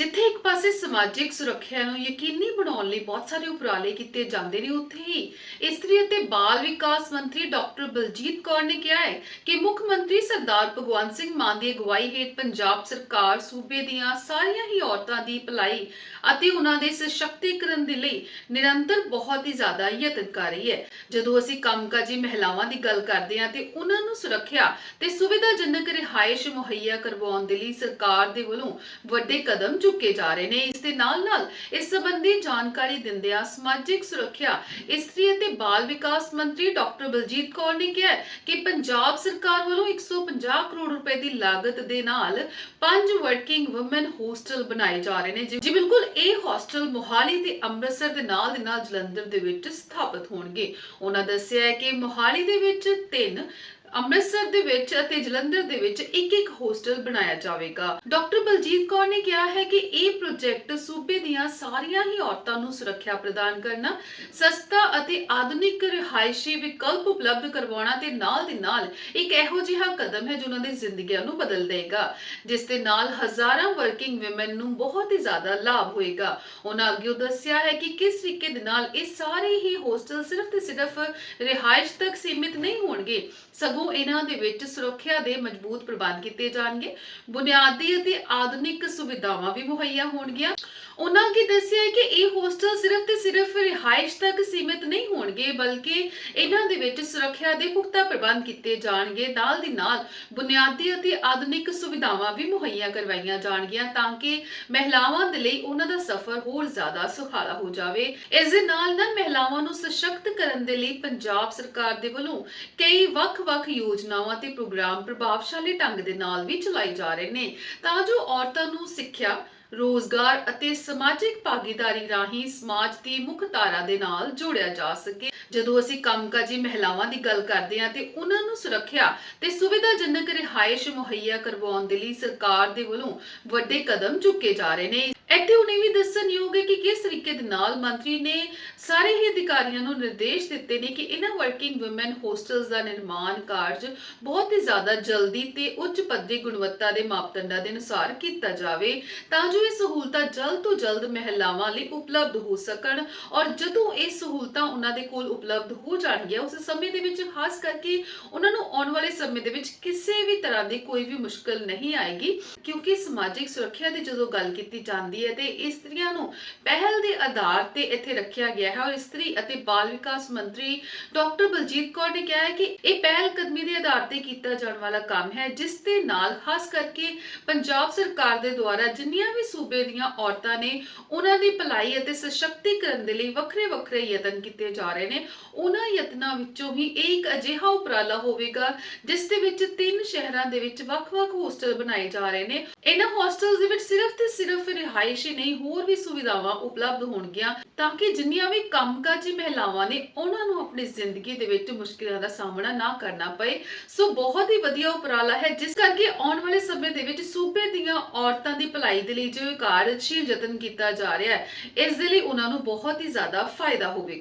ਜਿੱਥੇ ਇੱਕ ਪਾਸੇ ਸਮਾਜਿਕ ਸੁਰੱਖਿਆ ਨੂੰ ਯਕੀਨੀ ਬਣਾਉਣ ਲਈ ਬਹੁਤ ਸਾਰੇ ਉਪਰਾਲੇ ਕੀਤੇ ਜਾਂਦੇ ਨੇ, ਉੱਥੇ ਹੀ ਇਸਤਰੀ ਅਤੇ ਬਾਲ ਵਿਕਾਸ ਮੰਤਰੀ ਡਾਕਟਰ ਬਲਜੀਤ ਕੌਰ ਨੇ ਕਿਹਾ ਹੈ ਕਿ ਮੁੱਖ ਮੰਤਰੀ ਸਰਦਾਰ ਭਗਵੰਤ ਸਿੰਘ ਮਾਨ ਦੀ ਅਗਵਾਈ ਹੇਠ ਪੰਜਾਬ ਸਰਕਾਰ ਸੂਬੇ ਦੀਆਂ ਸਾਰੀਆਂ ਹੀ ਔਰਤਾਂ ਦੀ ਭਲਾਈ ਅਤੇ ਉਹਨਾਂ ਦੇ ਸਸ਼ਕਤੀਕਰਨ ਦੇ ਲਈ ਨਿਰੰਤਰ ਬਹੁਤ ਹੀ ਜ਼ਿਆਦਾ ਯਤਨ ਕਰ ਰਹੀ ਹੈ। ਜਦੋਂ ਅਸੀਂ ਕੰਮਕਾਜੀ ਮਹਿਲਾਵਾਂ ਦੀ ਗੱਲ ਕਰਦੇ ਹਾਂ ਤੇ ਉਹਨਾਂ ਨੂੰ ਸੁਰੱਖਿਆ ਤੇ ਸੁਵਿਧਾਜਨਕ ਰਿਹਾਇਸ਼ ਮੁਹੱਈਆ ਕਰਵਾਉਣ ਦੇ ਲਈ ਸਰਕਾਰ ਦੇ ਵੱਲੋਂ ਵੱਡੇ ਕਦਮ ਚੁੱਕੇ ਜਾ ਰਹੇ ਨੇ। ਇਸ ਦੇ ਨਾਲ ਨਾਲ ਇਸ ਸੰਬੰਧੀ ਜਾਣਕਾਰੀ ਦਿੰਦਿਆਂ ਸਮਾਜਿਕ ਸੁਰੱਖਿਆ, ਇਸਤਰੀ ਅਤੇ ਬਾਲ ਵਿਕਾਸ ਮੰਤਰੀ ਡਾਕਟਰ ਬਲਜੀਤ ਕੌਰ ਨੇ ਕਿਹਾ ਕਿ ਪੰਜਾਬ ਸਰਕਾਰ ਵੱਲੋਂ 150 ਕਰੋੜ ਰੁਪਏ ਦੀ ਲਾਗਤ ਦੇ ਨਾਲ ਪੰਜ ਵਰਕਿੰਗ ਔਮਨ ਹੋਸਟਲ ਬਣਾਏ ਜਾ ਰਹੇ ਨੇ। ਜੀ ਬਿਲਕੁਲ, ਇਹ ਹੋਸਟਲ ਮੋਹਾਲੀ ਤੇ ਅੰਮ੍ਰਿਤਸਰ ਦੇ ਨਾਲ ਦੇ ਨਾਲ ਜਲੰਧਰ ਦੇ ਵਿੱਚ ਸਥਾਪਿਤ ਹੋਣਗੇ। ਉਹਨਾਂ ਦੱਸਿਆ ਹੈ ਕਿ ਮੋਹਾਲੀ ਦੇ ਵਿੱਚ ਤਿੰਨ ਅੰਮ੍ਰਿਤਸਰ ਦੇ ਵਿੱਚ ਅਤੇ ਜਲੰਧਰ ਦੇ ਵਿੱਚ ਇੱਕ ਇੱਕ ਹੋਸਟਲ ਬਣਾਇਆ ਜਾਵੇਗਾ। ਡਾਕਟਰ ਬਲਜੀਤ ਕੌਰ ਨੇ ਕਿਹਾ ਹੈ ਕਿ ਇਹ ਪ੍ਰੋਜੈਕਟ ਸੂਬੇ ਦੀਆਂ ਸਾਰੀਆਂ ਹੀ ਔਰਤਾਂ ਨੂੰ ਸੁਰੱਖਿਆ ਪ੍ਰਦਾਨ ਕਰਨਾ, ਸਸਤਾ ਅਤੇ ਆਧੁਨਿਕ ਰਿਹਾਇਸ਼ੀ ਵਿਕਲਪ ਉਪਲਬਧ ਕਰਵਾਉਣਾ ਤੇ ਨਾਲ ਦੇ ਨਾਲ ਇੱਕ ਇਹੋ ਜਿਹਾ ਕਦਮ ਹੈ ਜੋ ਉਹਨਾਂ ਦੀ ਜ਼ਿੰਦਗੀਆਂ ਨੂੰ ਬਦਲ ਦੇਗਾ, ਜਿਸ ਦੇ ਨਾਲ ਹਜ਼ਾਰਾਂ ਵਰਕਿੰਗ ਔਮਨ ਨੂੰ ਬਹੁਤ ਹੀ ਜ਼ਿਆਦਾ ਲਾਭ ਹੋਏਗਾ। ਉਹਨਾਂ ਅੱਗੇ ਦੱਸਿਆ ਹੈ ਕਿ ਕਿਸ ਤਰੀਕੇ ਦੇ ਨਾਲ ਇਹ ਸਾਰੇ ਹੀ ਹੋਸਟਲ ਸਿਰਫ ਤੇ ਸਿਰਫ ਰਿਹਾਇਸ਼ ਤੱਕ ਸੀਮਿਤ ਨਹੀਂ ਹੋਣਗੇ, ਸਗੋਂ ਇਹਨਾਂ ਦੇ ਵਿੱਚ ਸੁਰੱਖਿਆ ਦੇ ਮਜ਼ਬੂਤ ਪ੍ਰਬੰਧ ਕੀਤੇ ਜਾਣਗੇ। ਬੁਨਿਆਦੀ ਅਤੇ ਆਧੁਨਿਕ ਸੁਵਿਧਾਵਾਂ ਵੀ ਮੁਹੱਈਆ ਹੋਣਗੀਆਂ। ਉਹਨਾਂ ਕੀ ਦੱਸਿਆ ਕਿ ਇਹ ਹੋਸਟਲ ਸਿਰਫ ਤੇ ਸਿਰਫ ਰਿਹਾਇਸ਼ ਤੱਕ ਸੀਮਿਤ ਨਹੀਂ ਹੋਣਗੇ, ਬਲਕਿ ਇਹਨਾਂ ਦੇ ਵਿੱਚ ਸੁਰੱਖਿਆ ਦੇ ਪੁਖਤਾ ਪ੍ਰਬੰਧ ਕੀਤੇ ਜਾਣਗੇ। ਨਾਲ ਦੀ ਨਾਲ ਬੁਨਿਆਦੀ ਅਤੇ ਆਧੁਨਿਕ ਸੁਵਿਧਾਵਾਂ ਵੀ ਮੁਹੱਈਆ ਕਰਵਾਈਆਂ ਜਾਣਗੀਆਂ ਤਾਂ ਕਿ ਮਹਿਲਾਵਾਂ ਦੇ ਲਈ ਉਹਨਾਂ ਦਾ ਸਫ਼ਰ ਹੋਰ ਜ਼ਿਆਦਾ ਸੁਖਾਲਾ ਹੋ ਜਾਵੇ। ਇਸ ਦੇ ਨਾਲ ਨਾਲ ਮਹਿਲਾਵਾਂ ਨੂੰ ਸਸ਼ਕਤ ਕਰਨ ਦੇ ਲਈ ਪੰਜਾਬ ਸਰਕਾਰ ਦੇ ਵੱਲੋਂ ਕਈ ਵੱਖ-ਵੱਖ ਯੋਜਨਾਵਾਂ ਤੇ ਪ੍ਰੋਗਰਾਮ ਪ੍ਰਭਾਵਸ਼ਾਲੀ ਢੰਗ ਦੇ ਨਾਲ ਵੀ ਚਲਾਏ ਜਾ ਰਹੇ ਨੇ। ਤਾਂ ਜੋ ਔਰਤਾਂ ਨੂੰ ਸਿੱਖਿਆ ਰੋਜ਼ਗਾਰ ਅਤੇ ਸਮਾਜਿਕ ਭਾਗੀਦਾਰੀ ਰਾਹੀਂ ਸਮਾਜ ਦੀ ਮੁੱਖ ਧਾਰਾ ਦੇ ਨਾਲ ਜੋੜਿਆ ਜਾ ਸਕੇ। ਜਦੋਂ ਅਸੀਂ ਕੰਮਕਾਜੀ ਮਹਿਲਾਵਾਂ ਦੀ ਗੱਲ ਕਰਦੇ ਹਾਂ ਤੇ ਉਹਨਾਂ ਨੂੰ ਸੁਰੱਖਿਆ ਤੇ ਸੁਵਿਧਾਜਨਕ ਰਿਹਾਇਸ਼ ਮੁਹੱਈਆ ਕਰਵਾਉਣ ਦੇ ਲਈ ਸਰਕਾਰ ਦੇ ਵੱਲੋਂ ਵੱਡੇ ਕਦਮ ਚੁੱਕੇ ਜਾ ਰਹੇ ਨੇ। ਇੱਥੇ ਉਹਨੇ ਵੀ ਦੱਸਣਯੋਗ ਹੈ ਕਿ ਕਿਸ ਤਰੀਕੇ ਦੇ ਨਾਲ ਮੰਤਰੀ ਨੇ ਸਾਰੇ ਹੀ ਅਧਿਕਾਰੀਆਂ ਨੂੰ ਨਿਰਦੇਸ਼ ਦਿੱਤੇ ਨੇ ਕਿ ਇਹਨਾਂ ਵਰਕਿੰਗ ਔਮਨ ਹੋਸਟਲਸ ਦਾ ਨਿਰਮਾਣ ਕਾਰਜ ਬਹੁਤ ਹੀ ਜ਼ਿਆਦਾ ਜਲਦੀ ਤੇ ਉੱਚ ਪੱਧਰੀ ਗੁਣਵੱਤਾ ਦੇ ਮਾਪਦੰਡਾਂ ਦੇ ਅਨੁਸਾਰ ਕੀਤਾ ਜਾਵੇ ਤਾਂ ਜੋ ਇਹ ਸਹੂਲਤਾਂ ਜਲਦ ਤੋਂ ਜਲਦ ਮਹਿਲਾਵਾਂ ਲਈ ਉਪਲਬਧ ਹੋ ਸਕਣ ਔਰ ਜਦੋਂ ਇਹ ਸਹੂਲਤਾਂ ਉਹਨਾਂ ਦੇ ਕੋਲ ਉਪਲਬਧ ਹੋ ਜਾਣਗੀਆਂ, ਉਸ ਸਮੇਂ ਦੇ ਵਿੱਚ ਖਾਸ ਕਰਕੇ ਉਹਨਾਂ ਨੂੰ ਆਉਣ ਵਾਲੇ ਸਮੇਂ ਦੇ ਵਿੱਚ ਕਿਸੇ ਵੀ ਤਰ੍ਹਾਂ ਦੀ ਕੋਈ ਵੀ ਮੁਸ਼ਕਲ ਨਹੀਂ ਆਏਗੀ, ਕਿਉਂਕਿ ਸਮਾਜਿਕ ਸੁਰੱਖਿਆ ਦੀ ਜਦੋਂ ਗੱਲ ਕੀਤੀ ਜਾਂਦੀ ਹੈ ਤੇ ਇਸਤਰੀਆਂ ਨੂੰ ਪਹਿਲ ਦੇ ਆਧਾਰ ਤੇ ਇੱਥੇ ਰੱਖਿਆ ਗਿਆ ਹੈ ਔਰ ਇਸਤਰੀ ਅਤੇ ਬਾਲ ਵਿਕਾਸ ਮੰਤਰੀ ਡਾਕਟਰ ਬਲਜੀਤ ਕੌਰ ਨੇ ਕਿਹਾ ਹੈ ਕਿ ਇਹ ਪਹਿਲ ਕਦਮੀ ਦੇ ਆਧਾਰ ਤੇ ਕੀਤਾ ਜਾਣ ਵਾਲਾ ਕੰਮ ਹੈ, ਜਿਸ ਦੇ ਨਾਲ ਖਾਸ ਕਰਕੇ ਪੰਜਾਬ ਸਰਕਾਰ ਦੇ ਦੁਆਰਾ ਜਿੰਨੀਆਂ ਵੀ ਸੂਬੇ ਦੀਆਂ ਔਰਤਾਂ ਨੇ ਉਹਨਾਂ ਦੀ ਭਲਾਈ ਅਤੇ ਸਸ਼ਕਤੀਕਰਨ ਦੇ ਲਈ ਵੱਖਰੇ ਵੱਖਰੇ ਯਤਨ ਕੀਤੇ ਜਾ ਰਹੇ ਨੇ। ਉਹਨਾਂ ਯਤਨਾਂ ਵਿੱਚੋਂ ਹੀ ਇਹ ਇੱਕ ਅਜਿਹਾ ਉਪਰਾਲਾ ਹੋਵੇਗਾ, ਜਿਸ ਦੇ ਵਿੱਚ ਤਿੰਨ ਸ਼ਹਿਰਾਂ ਦੇ ਵਿੱਚ ਵੱਖ-ਵੱਖ ਹੋਸਟਲ ਬਣਾਏ ਜਾ ਰਹੇ ਨੇ। ਇਹਨਾਂ ਹੋਸਟਲਸ ਦੇ ਵਿੱਚ ਸਿਰਫ ਤੇ ਸਿਰਫ ਰਿਹਾਇਸ਼ ਹੀ ਨਹੀਂ, ਹੋਰ ਵੀ ਸੁਵਿਧਾਵਾਂ ਉਪਲਬਧ ਹੋਣਗੀਆਂ, ਤਾਂ ਕਿ ਜਿੰਨੀਆਂ ਵੀ ਕੰਮਕਾਜੀ ਮਹਿਲਾਵਾਂ ਨੇ, ਉਹਨਾਂ ਨੂੰ ਆਪਣੀ ਜ਼ਿੰਦਗੀ ਦੇ ਵਿੱਚ ਮੁਸ਼ਕਿਲਾਂ ਦਾ ਸਾਹਮਣਾ ਨਾ ਕਰਨਾ ਪਏ। ਸੋ ਬਹੁਤ ਹੀ ਵਧੀਆ ਉਪਰਾਲਾ ਹੈ, ਜਿਸ ਕਰਕੇ ਆਉਣ ਵਾਲੇ ਸਮੇਂ ਦੇ ਵਿੱਚ ਸੂਬੇ ਦੀਆਂ ਔਰਤਾਂ ਦੀ ਭਲਾਈ ਦੇ ਲਈ ਕਾਰਜਸ਼ੀਲ ਯਤਨ ਕੀਤਾ ਜਾ ਰਿਹਾ ਹੈ। ਇਸ ਦੇ ਲਈ ਉਹਨਾਂ ਨੂੰ ਬਹੁਤ ਹੀ ਜ਼ਿਆਦਾ ਫਾਇਦਾ ਹੋਵੇਗਾ।